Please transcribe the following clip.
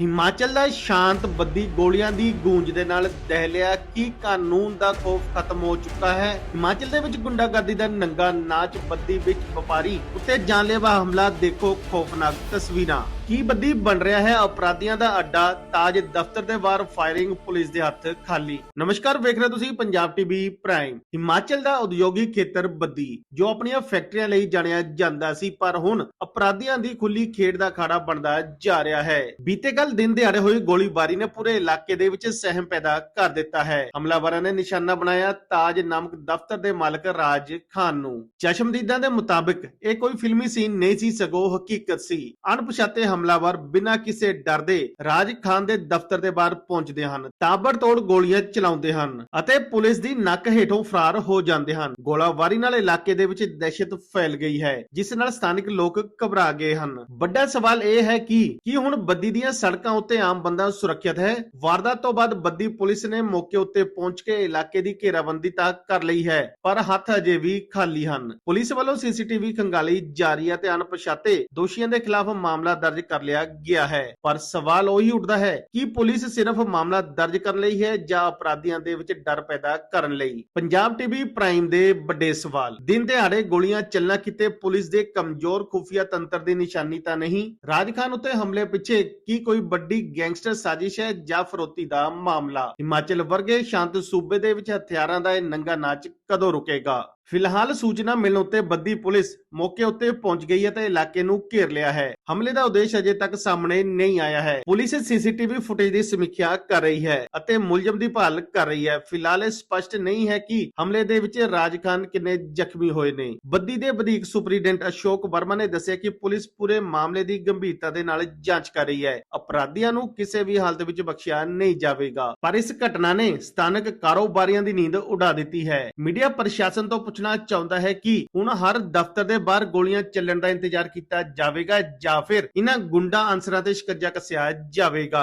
ਹਿਮਾਚਲ ਦਾ ਸ਼ਾਂਤ ਬੱਦੀ ਗੋਲੀਆਂ ਦੀ ਗੂੰਜ ਦੇ ਨਾਲ ਦਹਿਲਿਆ ਕੀ ਕਾਨੂੰਨ ਦਾ ਖੋਫ ਖਤਮ ਹੋ ਚੁੱਕਾ ਹੈ? ਹਿਮਾਚਲ ਦੇ ਵਿੱਚ ਗੁੰਡਾਗਰਦੀ ਦਾ ਨੰਗਾ ਨਾਚ, ਬੱਦੀ ਵਿੱਚ ਵਪਾਰੀ, ਉੱਤੇ ਜਾਨਲੇਵਾ ਹਮਲਾ, ਦੇਖੋ ਖੌਫਨਾਕ ਤਸਵੀਰਾਂ। ਕੀ ਬੱਦੀ ਬਣ ਰਿਹਾ ਹੈ? ਅਪਰਾਧੀਆਂ ਦਾ ਅੱਡਾ, ਤਾਜ ਦਫ਼ਤਰ ਦੇ ਬਾਹਰ ਫਾਇਰਿੰਗ, ਪੁਲਿਸ ਦੇ ਹੱਥ ਖਾਲੀ। ਨਮਸਕਾਰ, ਵੇਖ ਰਹੇ ਹੋ ਤੁਸੀਂ ਪੰਜਾਬ ਟੀਵੀ ਪ੍ਰਾਈਮ। ਹਿਮਾਚਲ ਦਾ ਉਦਯੋਗਿਕ ਖੇਤਰ ਬੱਦੀ, ਜੋ ਆਪਣੀਆਂ ਫੈਕਟਰੀਆਂ ਲਈ ਜਾਣਿਆ ਜਾਂਦਾ ਸੀ, ਪਰ ਹੁਣ ਅਪਰਾਧੀਆਂ ਦੀ ਖੁੱਲੀ ਖੇਡ ਦਾ ਖਾੜਾ ਬਣਦਾ ਜਾ ਰਿਹਾ ਹੈ। ਬੀਤੇ ਕੱਲ ਦਿਨ ਦਿਹਾੜੇ ਹੋਈ ਗੋਲੀਬਾਰੀ ਨੇ ਪੂਰੇ ਇਲਾਕੇ ਦੇ ਵਿੱਚ ਸਹਿਮ ਪੈਦਾ ਕਰ ਦਿੱਤਾ ਹੈ। ਹਮਲਾਵਰਾਂ ਨੇ ਨਿਸ਼ਾਨਾ ਬਣਾਇਆ ਤਾਜ ਨਾਮਕ ਦਫ਼ਤਰ ਦੇ ਮਾਲਕ ਰਾਜ ਖਾਨ ਨੂੰ। ਚਸ਼ਮਦੀਦਾਂ ਦੇ ਮੁਤਾਬਕ ਇਹ ਕੋਈ ਫਿਲਮੀ ਸੀਨ ਨਹੀਂ ਸੀ, ਸਗੋਂ ਹਕੀਕਤ ਸੀ। ਅਣਪਛਾਤੇ ਹਮਲਾਵਰ ਬਿਨਾਂ ਕਿਸੇ ਡਰ ਦੇ ਰਾਜ ਖਾਨ ਦੇ ਦਫ਼ਤਰ ਦੇ ਬਾਹਰ ਪਹੁੰਚਦੇ ਹਨ, ਤਾਬੜਤੋੜ ਗੋਲੀਆਂ ਚਲਾਉਂਦੇ ਹਨ ਅਤੇ ਪੁਲਿਸ ਦੀ ਨੱਕ ਹੇਠੋਂ ਫਰਾਰ ਹੋ ਜਾਂਦੇ ਹਨ। ਗੋਲਾਬਾਰੀ ਨਾਲ ਇਲਾਕੇ ਦੇ ਵਿੱਚ ਦਹਿਸ਼ਤ ਫੈਲ ਗਈ ਹੈ, ਜਿਸ ਨਾਲ ਸਥਾਨਕ ਲੋਕ ਘਬਰਾ ਗਏ ਹਨ। ਵੱਡਾ ਸਵਾਲ ਇਹ ਹੈ ਕਿ ਕੀ ਹੁਣ ਬੱਦੀ ਦੀਆਂ ਸੜਕਾਂ ਉੱਤੇ ਆਮ ਬੰਦਾ ਸੁਰੱਖਿਅਤ ਹੈ। ਵਾਰਦਾਤ ਤੋਂ ਬਾਅਦ ਬੱਦੀ ਪੁਲਿਸ ਨੇ ਮੌਕੇ ਉੱਤੇ ਪਹੁੰਚ ਕੇ ਇਲਾਕੇ ਦੀ ਘੇਰਾਬੰਦੀ ਤਾਂ ਕਰ ਲਈ ਹੈ, ਪਰ ਹੱਥ ਅਜੇ ਵੀ ਖਾਲੀ ਹਨ। ਪੁਲਿਸ ਵੱਲੋਂ ਸੀਸੀਟੀਵੀ ਖੰਗਾਲੀ ਜਾਰੀ ਹੈ ਤੇ ਅਣਪਛਾਤੇ ਦੋਸ਼ੀਆਂ ਦੇ ਖਿਲਾਫ ਮਾਮਲਾ ਦਰਜ ਕਰ ਲਿਆ ਗਿਆ ਹੈ। ਪਰ ਸਵਾਲ ਉਹੀ ਉੱਠਦਾ ਹੈ ਕਿ ਪੁਲਿਸ ਸਿਰਫ ਮਾਮਲਾ ਦਰਜ ਕਰਨ ਲਈ ਹੈ ਜਾਂ ਅਪਰਾਧੀਆਂ ਦੇ ਵਿੱਚ ਡਰ ਪੈਦਾ ਕਰਨ ਲਈ? ਪੰਜਾਬ ਟੀਵੀ ਪ੍ਰਾਈਮ ਦੇ ਵੱਡੇ ਸਵਾਲ। ਦਿਨ ਦਿਹਾੜੇ ਗੋਲੀਆਂ ਚੱਲਣਾ ਕਿਤੇ ਪੁਲਿਸ ਦੇ ਕਮਜ਼ੋਰ ਖੁਫੀਆ ਤੰਤਰ ਦੀ ਨਿਸ਼ਾਨੀ ਤਾਂ ਨਹੀਂ। ਰਾਜ ਖਾਨ ਉੱਤੇ ਹਮਲੇ ਪਿੱਛੇ ਕੀ ਕੋਈ ਵੱਡੀ ਗੈਂਗਸਟਰ ਸਾਜ਼ਿਸ਼ ਹੈ ਜਾਂ ਫਰੋਤੀ ਦਾ ਮਾਮਲਾ। ਹਿਮਾਚਲ ਵਰਗੇ ਸ਼ਾਂਤ ਸੂਬੇ ਦੇ ਵਿੱਚ ਹਥਿਆਰਾਂ ਦਾ ਇਹ ਨੰਗਾ ਨਾਚ ਕਦੋਂ ਰੁਕੇਗਾ? ਫਿਲਹਾਲ ਸੂਚਨਾ ਮਿਲਣ ਉੱਤੇ ਬੱਦੀ ਪੁਲਿਸ ਮੌਕੇ ਉੱਤੇ ਪਹੁੰਚ ਗਈ ਹੈ ਤੇ ਇਲਾਕੇ ਨੂੰ ਘੇਰ ਲਿਆ ਹੈ। ਹਮਲੇ ਦਾ ਉਦੇਸ਼ ਅਜੇ ਤੱਕ ਸਾਹਮਣੇ ਨਹੀਂ ਆਇਆ ਹੈ। ਪੁਲਿਸ ਸੀਸੀਟੀਵੀ ਫੁਟੇਜ ਦੀ ਸਮੀਖਿਆ ਕਰ ਰਹੀ ਹੈ ਅਤੇ ਮੁਲਜ਼ਮ ਦੀ ਭਾਲ ਕਰ ਰਹੀ ਹੈ। ਫਿਲਹਾਲ ਇਹ ਸਪਸ਼ਟ ਨਹੀਂ ਹੈ ਕਿ ਹਮਲੇ ਦੇ ਵਿੱਚ ਰਾਜ ਖਾਨ ਕਿੰਨੇ ਜ਼ਖਮੀ ਹੋਏ ਨੇ। ਬੱਦੀ ਦੇ ਵਧੀਕ ਸੁਪਰੀਡੈਂਟ ਅਸ਼ੋਕ ਵਰਮਾ ਨੇ ਦੱਸਿਆ ਕਿ ਪੁਲਿਸ ਪੂਰੇ ਮਾਮਲੇ ਦੀ ਗੰਭੀਰਤਾ ਦੇ ਨਾਲ ਜਾਂਚ ਕਰ ਰਹੀ ਹੈ। ਅਪਰਾਧੀਆਂ ਨੂੰ ਕਿਸੇ ਵੀ ਹਾਲਤ ਵਿੱਚ ਬਖਸ਼ਿਆ ਨਹੀਂ ਜਾਵੇਗਾ। ਪਰ ਇਸ ਘਟਨਾ ਨੇ ਸਥਾਨਕ ਕਾਰੋਬਾਰੀਆਂ ਦੀ ਨੀਂਦ ਉਡਾ ਦਿੱਤੀ ਹੈ। ਮੀਡੀਆ ਪ੍ਰਸ਼ਾਸਨ ਤੋਂ ਪੁੱਛਣਾ ਚਾਹੁੰਦਾ ਹੈ ਕਿ ਹੁਣ ਹਰ ਦਫ਼ਤਰ ਦੇ ਬਾਹਰ ਗੋਲੀਆਂ ਚੱਲਣ ਦਾ ਇੰਤਜ਼ਾਰ ਕੀਤਾ ਜਾਵੇਗਾ ਜਾਂ ਫਿਰ ਇਹਨਾਂ ਗੁੰਡਾ ਅਨਸਰਾਂ ਤੇ ਸ਼ਿਕੰਜਾ ਕੱਸਿਆ ਜਾਵੇਗਾ।